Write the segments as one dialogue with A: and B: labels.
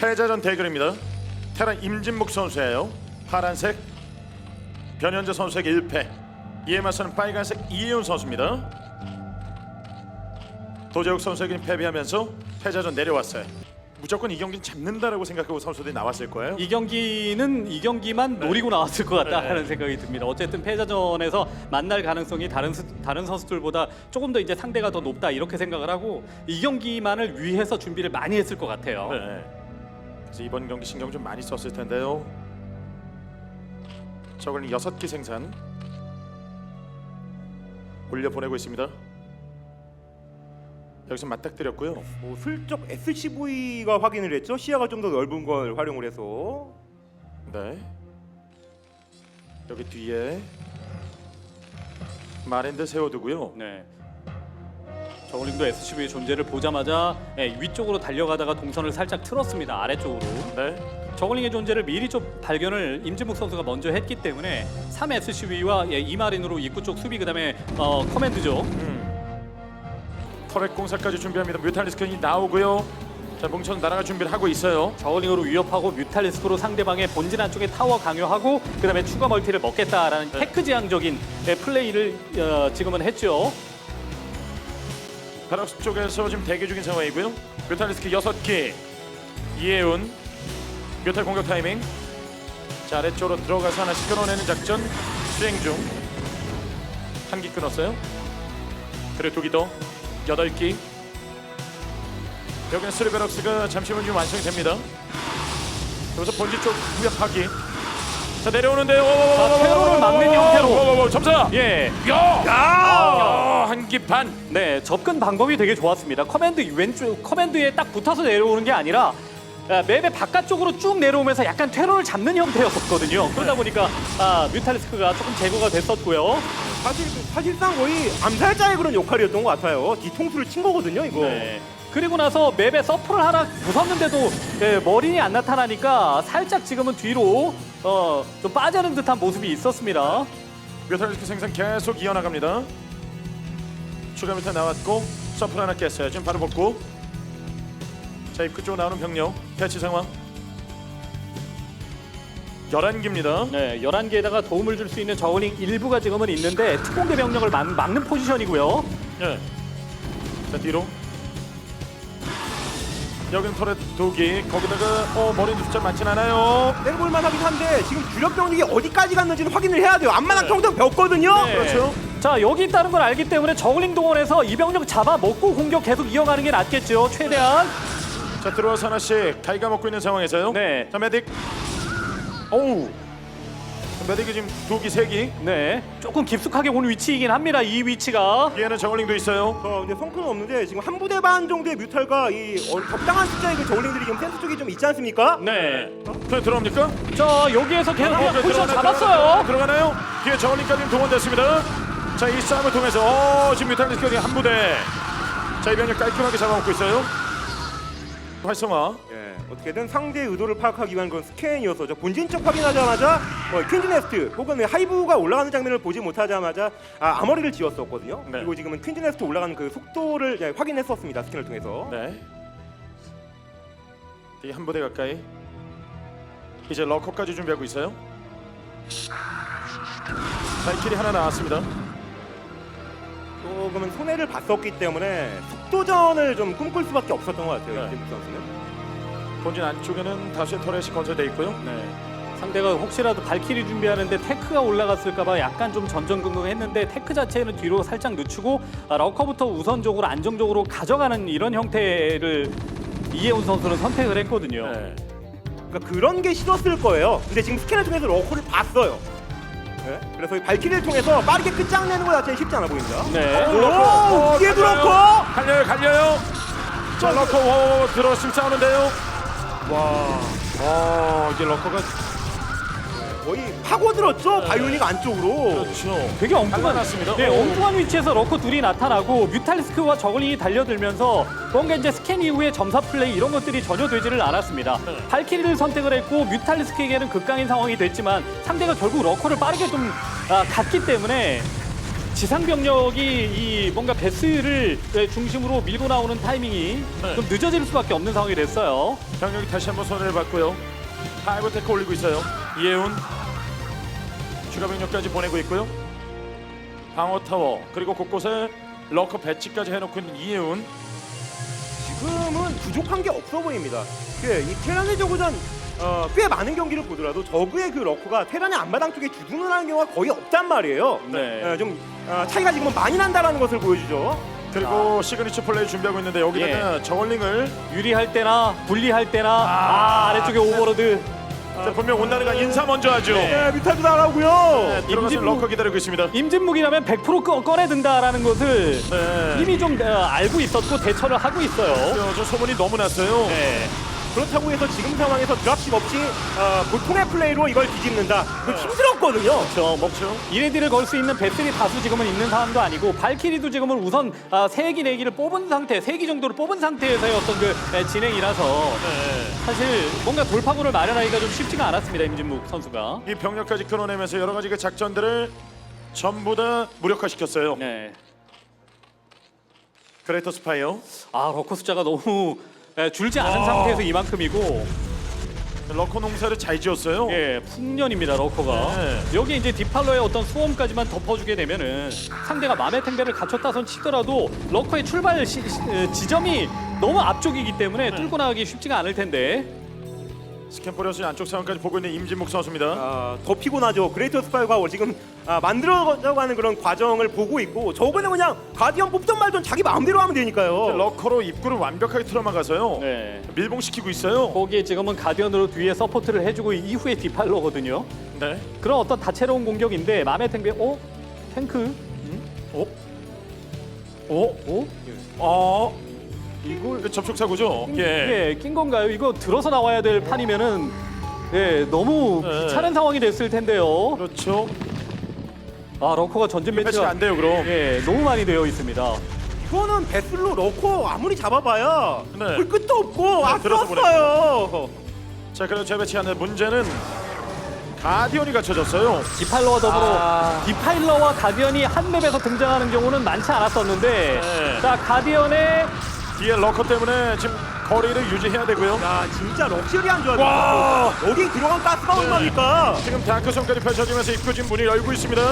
A: 패자전 대결입니다. 테란 임진묵 선수예요. 파란색 변현재 선수에게 1패. 이에 맞서는 빨간색 이혜훈 선수입니다. 도재욱 선수에게는 패배하면서 패자전 내려왔어요. 무조건 이 경기는 잡는다라고 생각하고 선수들이 나왔을 거예요.
B: 이 경기는 이 경기만
A: 네.
B: 노리고 나왔을 것 같다
A: 네.
B: 생각이 듭니다. 어쨌든 패자전에서 만날 가능성이 다른 수- 다른 선수들보다 조금 더 이제 상대가 더 높다 이렇게 생각을 하고 이 경기만을 위해서 준비를 많이 했을 것 같아요.
A: 네. 그래서 이번 경기 신경 좀 많이 썼을 텐데요. 저걸 6기 생산 올려 보내고 있습니다. 여기서 맞닥뜨렸고요.
C: 뭐 슬쩍 SCV가 확인을 했죠. 시야가 좀 더 넓은 걸 활용을 해서
A: 네. 여기 뒤에 마린드 세워두고요.
B: 네. 저울링도 SCV의 존재를 보자마자 예, 위쪽으로 달려가다가 동선을 살짝 틀었습니다. 아래쪽으로.
A: 네.
B: 저글링의 존재를 미리 좀 발견을 임진묵 선수가 먼저 했기 때문에 3 SCV와 예, 이마린으로 입구 쪽 수비 그다음에 어, 커맨드죠.
A: 음. 터렛 공사까지 준비합니다. 뮤탈리스크이 나오고요. 자, 뭉쳐서 날아갈 준비를 하고 있어요.
B: 저글링으로 위협하고 뮤탈리스크로 상대방의 본진 안쪽에 타워 강요하고 그다음에 추가 멀티를 먹겠다라는
A: 네.
B: 테크 지향적인 예, 플레이를 어, 지금은 했죠.
A: 바락스 쪽에서 지금 대기 중인 상황이고요. 뮤탈리스크 6기. 이혜훈. 뮤탈 공격 타이밍. 자 아래쪽으로 들어가서 하나씩 끊어내는 작전. 수행 중. 한 기 끊었어요. 그리고 두기 더. 여덟 기. 여기는 스르베럭스가 잠시 후면 좀 완성이 됩니다. 여기서 본지 쪽 구역하기 자 내려오는데요.
B: 자, 테러를 막는 형태로.
A: 점사.
B: 예.
A: 야! 야! 한기 반.
B: 네, 접근 방법이 되게 좋았습니다. 커맨드 왼쪽 커맨드에 딱 붙어서 내려오는 게 아니라 아, 맵의 바깥쪽으로 쭉 내려오면서 약간 퇴로를 잡는 형태였었거든요. 그러다 보니까 아, 뮤탈리스크가 조금 제거가 됐었고요.
C: 사실 사실상 거의 암살자의 그런 역할이었던 것 같아요. 뒤통수를 친 거거든요, 이거.
B: 네. 그리고 나서 맵에 서프를 하나 부쉈는데도 예, 머린이 안 나타나니까 살짝 지금은 뒤로 어, 좀 빠지는 듯한 모습이 있었습니다.
A: 뮤탈리스 크 생산 계속 이어나갑니다. 추가 뮤탈 나왔고 서플 하나 깼어요. 지금 바로 복구. 자 입구 쪽으로 나오는 병력 대치 상황. 11기입니다.
B: 네, 11개에다가 도움을 줄 수 있는 저울링 일부가 지금은 있는데 특공대 병력을 막, 막는 포지션이고요.
A: 예. 자 뒤로. 여긴 터렛 두기 거기다가 어 머리 숫자 많진 않아요.
C: 땡볼만 하긴 한데 지금 주력 병력이 어디까지 갔는지는 확인을 해야 돼요. 앞마당
A: 네.
C: 평등 벽거든요.
B: 네.
A: 그렇죠.
B: 자 여기 있다는 걸 알기 때문에 저글링 동원해서 이 병력 잡아 먹고 공격 계속 이어가는 게 낫겠죠 최대한
A: 자 들어와서 하나씩 가이가 먹고 있는 상황에서요.
B: 네.
A: 자 메딕. 오우. 메딕이 지금 두 기 세 기.
B: 네 조금 깊숙하게 온 위치이긴 합니다 이 위치가
A: 뒤에는 정글링도 있어요.
C: 어, 근데 성크는 없는데 지금 한 부대 반 정도의 뮤탈과 이 어, 적당한 숫자의 그 저울링들이 지금 센스 쪽에 좀 있지 않습니까?
B: 네.
A: 그냥 들어옵니까?
B: 자 여기에서 계속
A: 어,
B: 포지션
A: 들어가나요?
B: 잡았어요
A: 들어가나요? 뒤에 저울링까지 동원됐습니다. 자, 이 싸움을 통해서 어, 지금 뮤탈리스크가 한 부대. 자, 이 병력 깔끔하게 잡아먹고 있어요. 활성화.
C: 예, 어떻게든 상대의 의도를 파악하기 위한 그런 스캔이어서 저 본진 쪽 확인하자마자 어, 퀸즈 네스트 혹은 하이브가 올라가는 장면을 보지 못하자마자 아, 아머리를 지었었거든요.
A: 네.
C: 그리고 지금은 퀸즈 네스트 올라가는 그 속도를 예, 확인했었습니다. 스캔을 통해서.
A: 네. 이한 부대 가까이. 이제 러커까지 준비하고 있어요. 발길이 하나 나왔습니다.
C: 조금은 손해를 봤었기 때문에 속도전을 좀 꿈꿀 수밖에 없었던 것 같아요.
A: 네.
C: 선수는.
A: 본진 안쪽에는 다수의 터렛이 건설돼 있고요.
B: 네. 상대가 혹시라도 발키리 준비하는데 테크가 올라갔을까봐 약간 좀 전전긍긍했는데 테크 자체는 뒤로 살짝 늦추고 아, 러커부터 우선적으로 안정적으로 가져가는 이런 형태를 이혜훈 선수는 선택을 했거든요.
A: 네.
C: 그러니까 그런 게 싫었을 거예요. 근데 지금 스캔을 통해서 러커를 봤어요. 네? 그래서 이 발키리를 통해서 빠르게 끝장내는 것 자체는 쉽지 않아 보입니다.
B: 네.
C: 오,
A: 어,
C: 뒤에도
A: 갈려요.
C: 러커!
A: 갈려요, 갈려요. 자, 러커 워 들어왔으면 싸우는데요.
C: 와,
A: 어, 이제 러커가
C: 거의 파고들었죠. 바이오닉 안쪽으로.
A: 그렇죠.
B: 되게 엉뚱한
A: 갈라놨습니다.
B: 네,
A: 오.
B: 엉뚱한 위치에서 러커 둘이 나타나고 뮤탈리스크와 저글링이 달려들면서 뭔가 이제 스캔 이후에 점사 플레이 이런 것들이 전혀 되지를 않았습니다.
A: 네.
B: 발키리를 선택을 했고 뮤탈리스크에게는 극강인 상황이 됐지만 상대가 결국 러커를 빠르게 좀 아, 갔기 때문에 지상 병력이 이 뭔가 베스를 네, 중심으로 밀고 나오는 타이밍이
A: 네.
B: 좀 늦어질 수밖에 없는 상황이 됐어요.
A: 병력이 다시 한번 손해를 봤고요. 하이브 테크 올리고 있어요. 이해운 추가 병력까지 보내고 있고요. 방어 타워 그리고 곳곳에 러커 배치까지 해놓고 있는 이해운.
C: 지금은 부족한 게 없어 보입니다. 그, 이 테란의 저구전 어, 꽤 많은 경기를 보더라도 저그의 그 러커가 테란의 앞마당 쪽에 주둔을 하는 경우가 거의 없단 말이에요.
B: 네.
C: 어, 좀 어, 차이가 지금은 많이 난다라는 것을 보여주죠.
A: 그리고 시그니처 플레이 준비하고 있는데 여기다가 저걸링을
B: 유리할 때나 불리할 때나 아, 아래쪽에 오버로드
A: 자, 분명 온나르가 인사 먼저 하죠.
B: 네.
C: 네,
A: 들어가서
B: 임진무-
A: 러커 기다리고 있습니다.
B: 임진묵이라면 100% 꺼, 꺼내든다라는 것을
A: 네.
B: 이미 좀 어, 알고 있었고 대처를 하고 있어요.
A: 저, 저 소문이 너무 났어요.
B: 네.
C: 그렇다고 해서 지금 상황에서 드랍십 없이 어, 보통의 플레이로 이걸 뒤집는다. 그 힘들었거든요.
B: 그렇죠. 뭐
A: 그렇죠.
B: 이레디를 걸 수 있는 배슬이 다수 지금은 있는 상황도 아니고 발키리도 지금은 우선 아, 세기 네기를 뽑은 상태, 세기 정도를 뽑은 상태에서의 어떤 그 에, 진행이라서
A: 네.
B: 사실 뭔가 돌파구를 마련하기가 좀 쉽지가 않았습니다 임진묵 선수가.
A: 이 병력까지 끊어내면서 여러 가지 그 작전들을 전부 다 무력화시켰어요.
B: 네.
A: 그레이터 스파이어
B: 아 러커 숫자가 너무 에, 줄지 않은
A: 아.
B: 상태에서 이만큼이고
A: 러커 농사를 잘 지었어요.
B: 예 풍년입니다 러커가
A: 네.
B: 여기 이제 디팔러의 어떤 수험까지만 덮어주게 되면은 상대가 맘의 탱배를 갖췄다선 치더라도 러커의 출발 시, 시- 에, 지점이 너무 앞쪽이기 때문에 뚫고 나가기 쉽지가 않을 텐데
A: 스캔 뿌려서 안쪽 상황까지 보고 있는 임진묵 선수입니다.
C: 아, 더 피곤하죠. 그레이터 스파이가 지금 아, 만들어가는 그런 과정을 보고 있고 저거는 그냥 가디언 뽑던 말던 자기 마음대로 하면 되니까요.
A: 러커로 입구를 완벽하게 틀어막아서요.
B: 네.
A: 밀봉시키고 있어요.
B: 거기에 지금은 가디언으로 뒤에 서포트를 해주고 이후에 디팔러거든요.
A: 네.
B: 그런 어떤 다채로운 공격인데 맘의 탱배 어? 탱크?
A: 어?
B: 어? 어?
A: 어? 이걸 그 접촉 사고죠. 예.
B: 예, 낀 건가요? 이거 들어서 나와야 될 판이면은 예, 너무
A: 네.
B: 귀찮은 상황이 됐을 텐데요.
A: 그렇죠.
B: 아, 러커가 전진
A: 배치가
B: 배치가
A: 안 돼요, 그럼.
B: 예, 너무 많이 되어 있습니다.
C: 이거는 배슬로 넣고 아무리 잡아봐야
A: 네.
C: 볼 끝도 없고
A: 네, 들어서
C: 아쉬웠어요.
A: 자, 그래도 재배치 하는 문제는 가디언이 갖춰졌어요.
B: 디파일러와 더불어
A: 아.
B: 디파일러와 가디언이 한 맵에서 등장하는 경우는 많지 않았었는데
A: 네.
B: 자, 가디언의
A: 뒤에 러커 때문에 지금 거리를 유지해야 되고요.
C: 야 진짜 럭셔리한 줄
A: 와.
C: 여기 들어간 가스가
A: 네.
C: 얼마입니까?
A: 지금 다크선까지 펼쳐지면서 입구 지금 문이 열고 있습니다.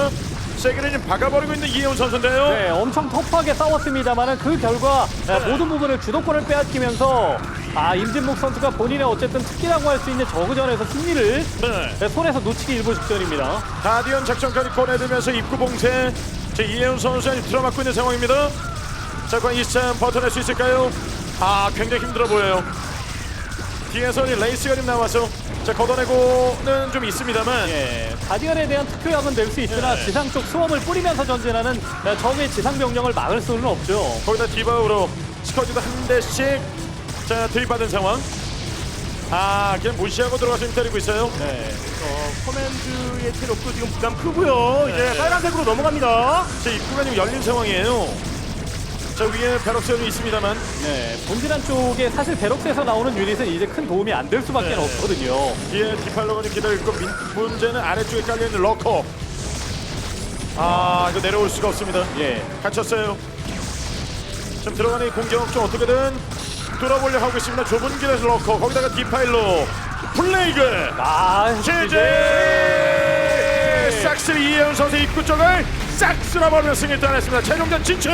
A: 세기를 지금 박아버리고 있는 이혜훈 선수인데요.
B: 네, 엄청 터프하게 싸웠습니다만은 그 결과 아,
A: 네.
B: 모든 부분을 주도권을 빼앗기면서 아 임진묵 선수가 본인의 어쨌든 특기라고 할 수 있는 저그전에서 승리를
A: 네.
B: 네, 손에서 놓치기 일보 직전입니다.
A: 가디언 작전까지 꺼내들면서 입구 봉쇄. 제 이혜훈 선수가 지금 들어맞고 있는 상황입니다. 자, 과연 이싸움 버텨낼 수 있을까요? 아, 굉장히 힘들어 보여요. 뒤에서 이 레이스가 지금 나와서 자 걷어내고는 좀 있습니다만
B: 예, 가디언에 대한 특효약은 될 수 있으나
A: 네.
B: 지상 쪽 수험을 뿌리면서 전진하는 아, 적의 지상 병력을 막을 수는 없죠.
A: 거기다 디바우로 스커지도 한 대씩 자 들이받은 상황. 아 그냥 무시하고 들어가서 힘 때리고 있어요.
B: 네.
C: 어, 커맨드의 체력도 지금 부담 크고요.
A: 네.
C: 이제 빨간색으로 넘어갑니다.
A: 제 입구가 지금 열린 상황이에요. 자 위에 벼락세이 있습니다만
B: 네, 본진한 쪽에 사실 베럭스에서 나오는 유닛은 이제 큰 도움이 안 될 수밖에
A: 네.
B: 없거든요.
A: 뒤에 디팔로가 좀 기다리고 있고 민- 문제는 아래쪽에 깔려있는 러커. 아 이거 내려올 수가 없습니다.
B: 예.
A: 갇혔어요. 지금 들어가는 이 공격 좀 어떻게든 뚫어보려 하고 있습니다. 좁은 길에서 러커 거기다가 디파일로 플레이그
B: 아,
A: 제제 싹쓸이 이혜훈 선수 입구 쪽을 싹 쓸어버리며 승리 따냈습니다. 최종전 진출.